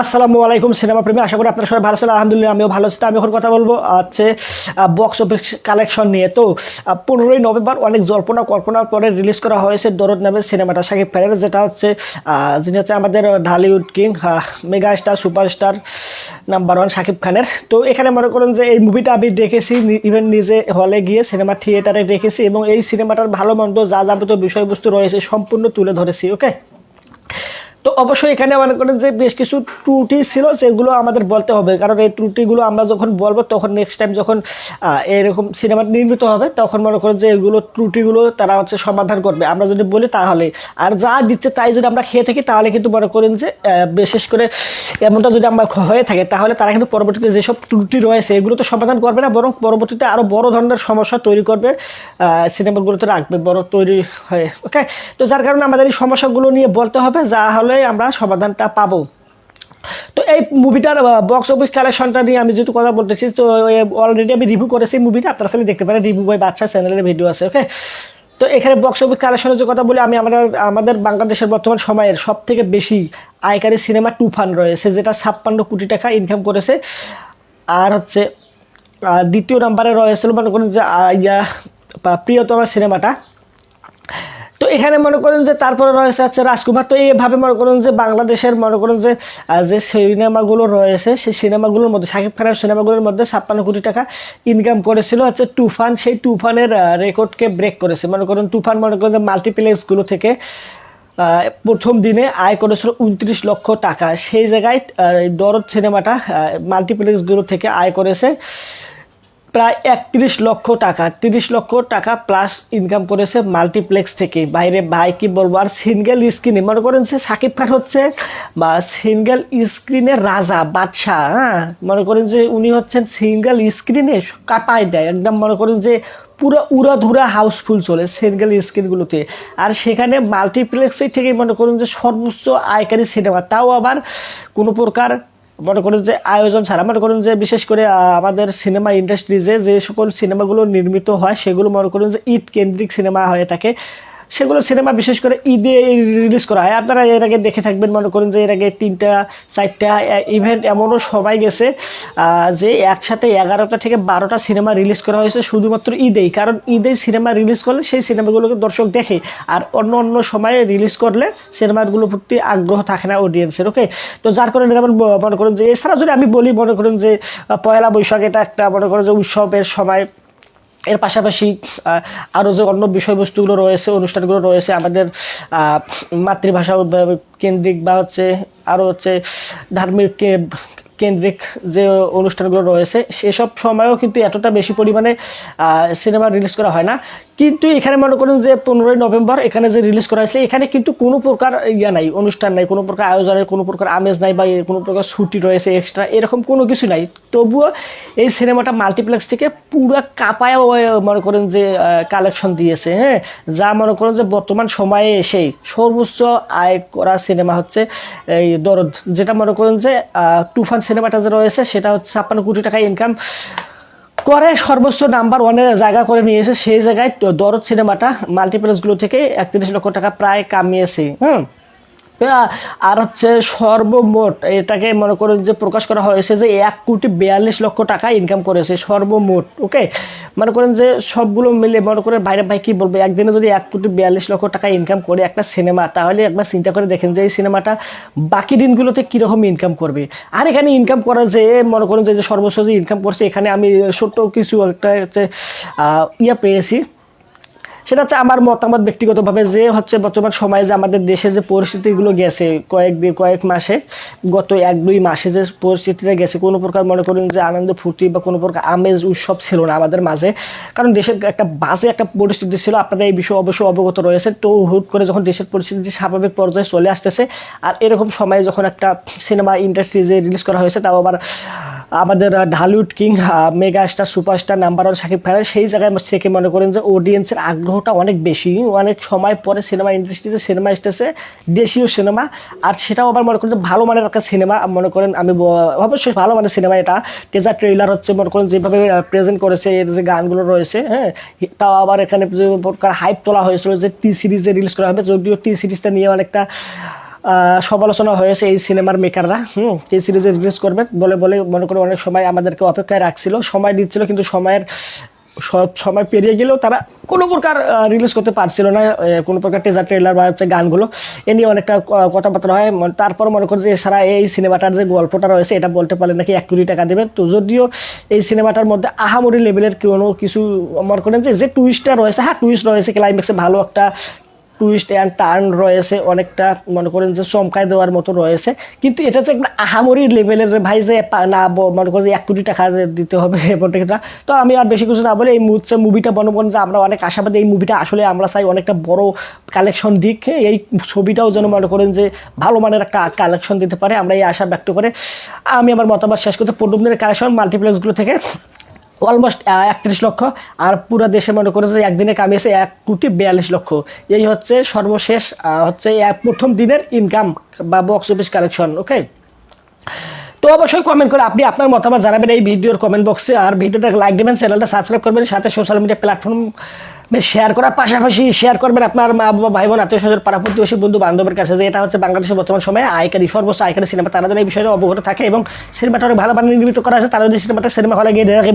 আসসালামু আলাইকুম সিনেমা প্রেমী, আশা করি আপনারা সবাই ভালো আছেন। আলহামদুলিল্লাহ, আমিও ভালো আছি। আমি এখন কথা বলব হচ্ছে বক্স অফিস কালেকশন নিয়ে। তো পনেরোই নভেম্বর অনেক জল্পনা কল্পনার পরে রিলিজ করা হয়েছে দরদ নামের সিনেমাটা। শাকিব খানের, যেটা হচ্ছে যিনি হচ্ছে আমাদের Dhallywood king mega star superstar number one Shakib খানের। তো এখানে মনে করেন যে এই মুভিটা আমি দেখেছি ইভেন নিজে হলে গিয়ে সিনেমা থিয়েটারে দেখেছি এবং এই সিনেমাটার ভালো মন্দ যা যাবতীয় বিষয়বস্তু রয়েছে সম্পূর্ণ তুলে ধরেছি ওকে তো অবশ্যই এখানে মনে করেন যে বেশ কিছু ত্রুটি ছিল সেগুলো আমাদের বলতে হবে। কারণ এই ত্রুটিগুলো আমরা যখন বলব, তখন নেক্সট টাইম যখন এরকম সিনেমা নির্মিত হবে, তখন মনে করেন যে এগুলো ত্রুটিগুলো তারা হচ্ছে সমাধান করবে। আমরা যদি বলি তাহলে, আর যা দিচ্ছে তাই যদি আমরা খেয়ে থাকি, তাহলে কিন্তু মনে করেন যে বিশেষ করে এমনটা যদি আমরা হয়ে থাকে, তাহলে তারা কিন্তু পরবর্তীতে যেসব ত্রুটি রয়েছে, এগুলো তো সমাধান করবে না, বরং পরবর্তীতে আরও বড় ধরনের সমস্যা তৈরি করবে সিনেমাগুলোতে রাখবে, বড় তৈরি হয়ে ওকে তো যার কারণে আমাদের এই সমস্যাগুলো নিয়ে বলতে হবে, যা হলে আমরা সমাধানটা পাবো। তো এই মুভিটার বক্স অফিস কালেকশনটা নিয়ে আমি যেহেতু কথা বলতেছি, তো অলরেডি আমি রিভিউ করেছি মুভিটা আপনারা আসলে দেখতে পারেন রিভিউ বই বাচ্চা চ্যানেলের ভিডিও আছে ওকে তো এখানে বক্স অফিস কালেকশনের যে কথা বলি, আমি আমাদের আমাদের বাংলাদেশের বর্তমান সময়ের সব থেকে বেশি আয়কারী সিনেমা তুফান রয়েছে, যেটা ছাপ্পান্ন কোটি টাকা ইনকাম করেছে। আর হচ্ছে দ্বিতীয় নাম্বারে রয়েছিল মনে করেন যে ইয়া প্রিয়তমা সিনেমাটা এখানে মনে করেন যে তারপরে রয়েছে হচ্ছে রাজকুমার। তো এইভাবে মনে করেন যে বাংলাদেশের মনে করেন যে যে সিনেমাগুলো রয়েছে, সেই সিনেমাগুলোর মধ্যে, শাকিব খানের সিনেমাগুলোর মধ্যে ছাপ্পান্ন কোটি টাকা ইনকাম করেছিল হচ্ছে তুফান। সেই তুফানের রেকর্ডকে ব্রেক করেছে। মনে করেন তুফান মনে করেন যে মাল্টিপ্লেক্সগুলো থেকে প্রথম দিনে আয় করেছিল উনত্রিশ লক্ষ টাকা। সেই জায়গায় দরদ সিনেমাটা মাল্টিপ্লেক্সগুলো থেকে আয় করেছে। প্রায় একত্রিশ লক্ষ টাকা, তিরিশ লক্ষ টাকা প্লাস ইনকাম করেছে মাল্টিপ্লেক্স থেকে। বাইরে ভাই কি বলব, আর সিঙ্গেল স্ক্রিনে মনে করেন যে সাকিব খান হচ্ছে, বা সিঙ্গেল স্ক্রিনের রাজা, বাদশাহ হ্যাঁ? মনে করেন যে উনি হচ্ছেন সিঙ্গেল স্ক্রিনে কাটায় দেয়। একদম মনে করেন যে পুরো উড়াধুরা হাউসফুল চলে সিঙ্গেল স্ক্রিনগুলোতে আর সেখানে মাল্টিপ্লেক্সের থেকে মনে করুন যে সর্বোচ্চ আয়কারী সিনেমা তাও আবার কোনো প্রকার মনে করুন যে আয়োজন ছাড়া, মনে করুন যে বিশেষ করে আমাদের সিনেমা ইন্ডাস্ট্রিজে যে সকল সিনেমাগুলো নির্মিত হয়, সেগুলো মনে করুন যে ঈদ কেন্দ্রিক সিনেমা হয়ে থাকে। সেগুলো সিনেমা বিশেষ করে ঈদে রিলিজ করা হয়। আপনারা এর আগে দেখে থাকবেন, মনে করেন যে এর আগে তিনটা, চারটা ইভেন্ট এমনও সবাই গেছে যে একসাথে এগারোটা থেকে বারোটা সিনেমা রিলিজ করা হয়েছে শুধুমাত্র ঈদেই। কারণ ঈদেই সিনেমা রিলিজ করলে সেই সিনেমাগুলোকে দর্শক দেখে, আর অন্য অন্য সময়ে রিলিজ করলে সিনেমাগুলোর প্রতি আগ্রহ থাকে না অডিয়েন্সের ওকে তো যার কারণে যেমন মনে করেন যে এছাড়া যদি আমি বলি, মনে করেন যে, পয়লা বৈশাখ এটা একটা, মনে করেন যে উৎসবের সময় এর পাশাপাশি আরও যে অন্য বিষয়বস্তুগুলো রয়েছে, অনুষ্ঠানগুলো রয়েছে, আমাদের মাতৃভাষা কেন্দ্রিক বা হচ্ছে আরও হচ্ছে ধার্মিক কেন্দ্রিক যে অনুষ্ঠানগুলো রয়েছে, সেসব সময়েও কিন্তু এতটা বেশি পরিমাণে সিনেমা রিলিজ করা হয় না। কিন্তু এখানে মনে করেন যে পনেরোই নভেম্বর এখানে যে রিলিজ করা হয়েছে, এখানে কিন্তু কোনো প্রকার ইয়া নাই, অনুষ্ঠান নাই, কোনো প্রকার আয়োজনের কোনো প্রকার আমেজ নাই বা কোনো প্রকার ছুটি রয়েছে এক্সট্রা এরকম কোনো কিছু নাই। তবুও এই সিনেমাটা মাল্টিপ্লেক্স থেকে পুরো কাপায় মনে করেন যে কালেকশন দিয়েছে হ্যাঁ? যা মনে করেন যে বর্তমান সময়ে এসে সর্বোচ্চ আয় করা সিনেমা হচ্ছে, এই দরদ, যেটা মনে করেন যে তুফান সিনেমাটা যে রয়েছে, সেটা হচ্ছে ছাপ্পান্ন কোটি টাকা ইনকাম করে, সর্বোচ্চ নাম্বার ওয়ানের জায়গা করে নিয়েছে। সেই জায়গায় দরদ সিনেমাটা মাল্টিপ্লেক্সগুলো থেকে একত্রিশ লক্ষ টাকা প্রায় কামিয়েছে, হুম? আর হচ্ছে সর্বমোট এটাকে মনে করেন যে প্রকাশ করা হয়েছে যে এক কোটি বিয়াল্লিশ লক্ষ টাকা ইনকাম করেছে সর্বমোট ওকে মনে করেন যে সবগুলো মিলে মনে করেন বাইরে ভাই কি বলব, একদিনে যদি এক কোটি বিয়াল্লিশ লক্ষ টাকা ইনকাম করে একটা সিনেমা তাহলে একবার চিন্তা করে দেখেন যে এই সিনেমাটা বাকি দিনগুলোতে কীরকম ইনকাম করবে। আর এখানে ইনকাম করা যে মনে করেন যে সর্বোচ্চ যে ইনকাম করছে, এখানে আমি ছোট্ট কিছু একটা হচ্ছে ইয়ে পেয়েছি। সেটা হচ্ছে আমার মতামত ব্যক্তিগতভাবে যে হচ্ছে বর্তমান সময়ে যে আমাদের দেশে যে পরিস্থিতিগুলো গেছে, কয়েক কয়েক মাসে, গত এক, দুই মাসে যে পরিস্থিতিটা গেছে, কোনো প্রকার মনে করেন যে আনন্দ, ফুর্তি বা কোনো প্রকার আমেজ, উৎসব ছিল না আমাদের মাঝে। কারণ দেশের একটা বাজে একটা পরিস্থিতি ছিল আপনারা এই বিষয়ে অবশ্যই অবগত রয়েছে। তো হুট করে যখন দেশের পরিস্থিতি স্বাভাবিক পর্যায়ে চলে আসতেছে, আর এরকম সময়ে যখন একটা সিনেমা ইন্ডাস্ট্রি যে রিলিজ করা হয়েছে, তাও আবার আমাদের Dhallywood king mega star superstar, number one Shakib খানের সেই জায়গায় থেকে মনে করেন যে অডিয়েন্সের আগ্রহটা অনেক বেশি, অনেক সময় পরে সিনেমা ইন্ডাস্ট্রিতে সিনেমা এসতেছে দেশীয় সিনেমা আর সেটাও আবার মনে করেন যে ভালো মানের একটা সিনেমা মনে করেন আমি অবশ্যই ভালো মানের সিনেমা এটা। টেজার ট্রেইলার হচ্ছে মনে করেন যেভাবে প্রেজেন্ট করেছে, এর যে গানগুলো রয়েছে হ্যাঁ তাও আবার এখানে যে প্রকার হাইপ তোলা হয়েছিল যে টি সিরিজে রিলিজ করা হবে, যদিও টি সিরিজটা নিয়ে অনেকটা সমালোচনা হয়েছে এই সিনেমার মেকাররা হুম এই সিরিজে রিলিজ করবে বলে বলে মনে করে অনেক সময় আমাদেরকে অপেক্ষায় রাখছিল, সময় দিচ্ছিল, কিন্তু সময়ের সব সময় পেরিয়ে গেলেও তারা কোনো প্রকার রিলিজ করতে পারছিল না কোনো প্রকার টেজার ট্রেলার বা হচ্ছে গানগুলো। এ নিয়ে অনেকটা কথাবার্তা হয়। তারপর মনে করি যে সারা এই সিনেমাটার যে গল্পটা রয়েছে, এটা বলতে পারলে নাকি এক কোটি টাকা দেবেন তো যদিও এই সিনেমাটার মধ্যে আহামরি লেভেলের কোনো কিছু মনে করেন যে যে টুইস্টটা রয়েছে হ্যাঁ টুইস্ট রয়েছে ক্লাইম্যাক্সে ভালো একটা টুইস্ট অ্যান্ড টার্ন রয়েছে অনেকটা মনে করেন যে চমকায় দেওয়ার মতো রয়েছে। কিন্তু এটা যে একটা আহামরি লেভেলের ভাই যে না মনে করেন যে এক কোটি টাকা দিতে হবে প্রত্যেকটা তো আমি আর বেশি কিছু না বলে এই হচ্ছে মুভিটা মনে করেন যে আমরা অনেক আশাবাদী এই মুভিটা আসলে আমরা চাই অনেকটা বড় কালেকশন দিক। হ্যাঁ, এই ছবিটাও যেন মনে করেন যে ভালো মানের একটা কালেকশন দিতে পারে। আমরা এই আশা ব্যক্ত করে আমি আমার মতামত শেষ করতে পূর্ণদিনের কালেকশন মাল্টিপ্লেক্সগুলো থেকে অলমোস্ট একত্রিশ লক্ষ। আর পুরো দেশে মনে করে যে একদিনে কামিয়েছে এক কোটি বিয়াল্লিশ লক্ষ। এই হচ্ছে সর্বশেষ হচ্ছে প্রথম দিনের ইনকাম বা বক্স অফিস কালেকশন ওকে তো অবশ্যই কমেন্ট করে আপনি আপনার মতামত জানাবেন এই ভিডিওর কমেন্ট বক্সে আর ভিডিওটা লাইক দেবেন চ্যানেলটা সাবস্ক্রাইব করবেন, সাথে সোশ্যাল মিডিয়া প্ল্যাটফর্ম শেয়ার করার পাশাপাশি শেয়ার করবেন আপনার মা, বাবা ভাই বোন আত্মীয় স্বজন পাড়া প্রতিবেশী বন্ধু বান্ধবের কাছে যে এটা হচ্ছে বাংলাদেশের বর্তমান সময়ে আয়কারী, সর্বোচ্চ আয়কারী সিনেমা। তারা যেন এই বিষয়ে অবগত থাকে এবং সিনেমাটা অনেক ভালো ভালো নির্মিত করা আছে তারা যদি সিনেমাটা সিনেমা হলে গিয়ে দেখে